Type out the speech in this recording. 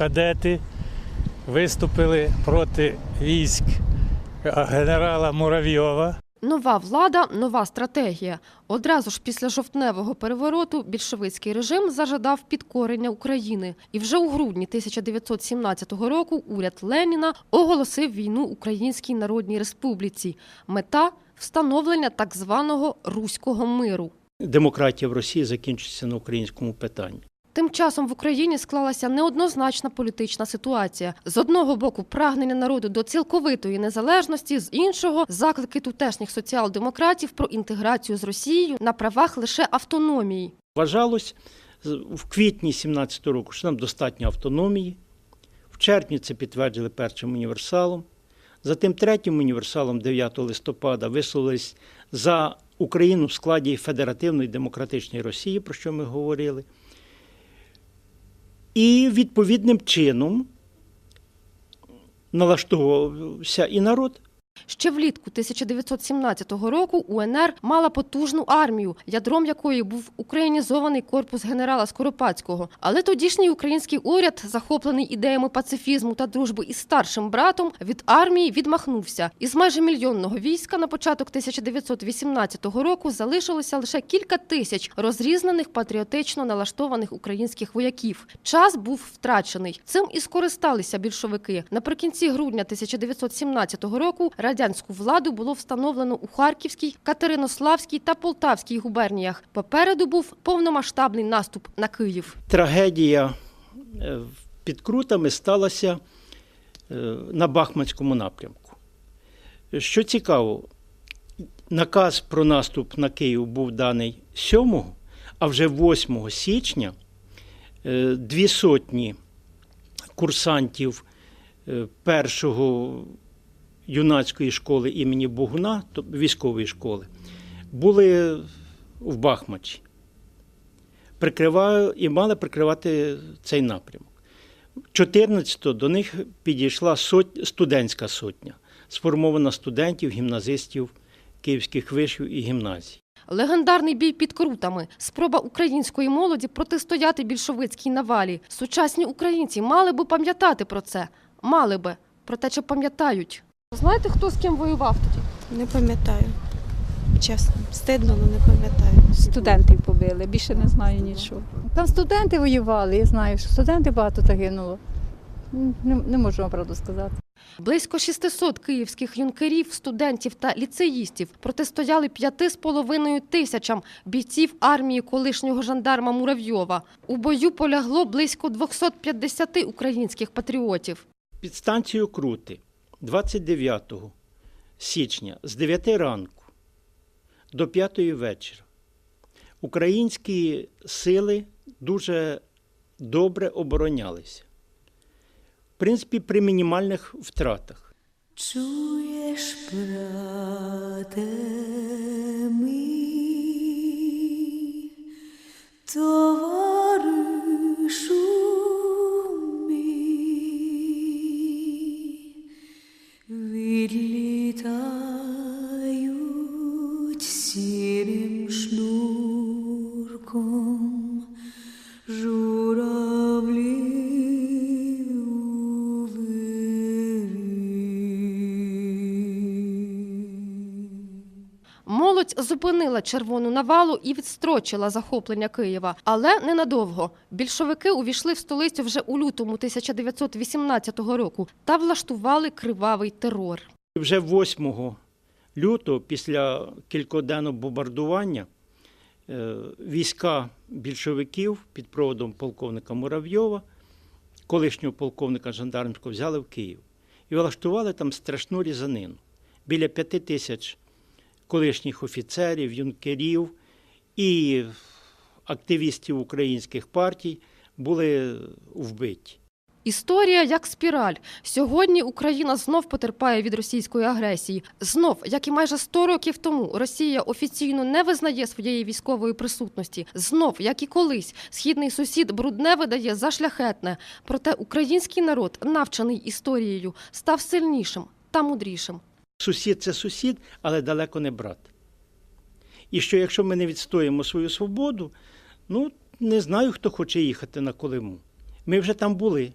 кадети виступили проти військ генерала Муравйова. Нова влада, нова стратегія. Одразу ж після жовтневого перевороту більшовицький режим зажадав підкорення України. І вже у грудні 1917 року уряд Леніна оголосив війну Українській Народній Республіці. Мета встановлення так званого руського миру. Демократія в Росії закінчиться на українському питанні. Тим часом в Україні склалася неоднозначна політична ситуація. З одного боку, прагнення народу до цілковитої незалежності, з іншого заклики тутешніх соціал-демократів про інтеграцію з Росією на правах лише автономії. Вважалось в квітні 17 року, що нам достатньо автономії. В червні це підтвердили першим універсалом. Затим третім універсалом 9 листопада висловились за Україну в складі Федеративної демократичної Росії, про що ми говорили. І відповідним чином налаштовувався і народ. Ще влітку 1917 року УНР мала потужну армію, ядром якої був українізований корпус генерала Скоропадського. Але тодішній український уряд, захоплений ідеями пацифізму та дружби із старшим братом, від армії відмахнувся. Із майже мільйонного війська на початок 1918 року залишилося лише кілька тисяч розрізнених патріотично налаштованих українських вояків. Час був втрачений. Цим і скористалися більшовики. Наприкінці грудня 1917 року радянську владу було встановлено у Харківській, Катеринославській та Полтавській губерніях. Попереду був повномасштабний наступ на Київ. Трагедія е, під Крутами сталася е, на Бахманському напрямку. Що цікаво, наказ про наступ на Київ був даний 7, а вже 8 січня е, дві сотні курсантів першого юнацької школи імені Богуна, тобто військової школи, були в Бахмачі прикриваю і мали прикривати цей напрямок. 14 до них підійшла сот, студентська сотня, сформована студентів, гімназистів київських вишів і гімназій. Легендарний бій під крутами, спроба української молоді протистояти більшовицькій навалі. Сучасні українці мали би пам'ятати про це. Мали би. Проте чи пам'ятають? Знаєте, хто з ким воював тоді? Не пам'ятаю. Чесно, стидно, але не пам'ятаю. Студентів побили, більше не знаю нічого. Там студенти воювали, я знаю, що студенти багато загинуло. Не, не можу вам правду сказати. Близько 600 київських юнкерів, студентів та ліцеїстів протистояли п'яти з половиною тисячам бійців армії колишнього жандарма Муравйова. У бою полягло близько 250 українських патріотів. Під станцією Крути 29 січня з 9 ранку до 5 вечора українські сили дуже добре оборонялися. В принципі, при мінімальних втратах. Czujesz, brate mój, towarzyszu сірим шнурком журавлі у. Молодь зупинила червону навалу і відстрочила захоплення Києва, але ненадовго. Більшовики увійшли в столицю вже у лютому 1918 року та влаштували кривавий терор. Вже 8 лютого, після кількоденного бомбардування, е, війська більшовиків під проводом полковника Муравйова, колишнього полковника жандармського, взяли в Київ і влаштували там страшну різанину. Біля п'яти тисяч колишніх офіцерів, юнкерів і активістів українських партій були вбиті. Історія як спіраль. Сьогодні Україна знов потерпає від російської агресії. Знов, як і майже 100 років тому, Росія офіційно не визнає своєї військової присутності. Знов, як і колись, східний сусід брудне видає за шляхетне. Проте український народ, навчений історією, став сильнішим та мудрішим. Сусід це сусід, але далеко не брат. І що якщо ми не відстоїмо свою свободу, ну не знаю, хто хоче їхати на Колиму. Ми вже там були.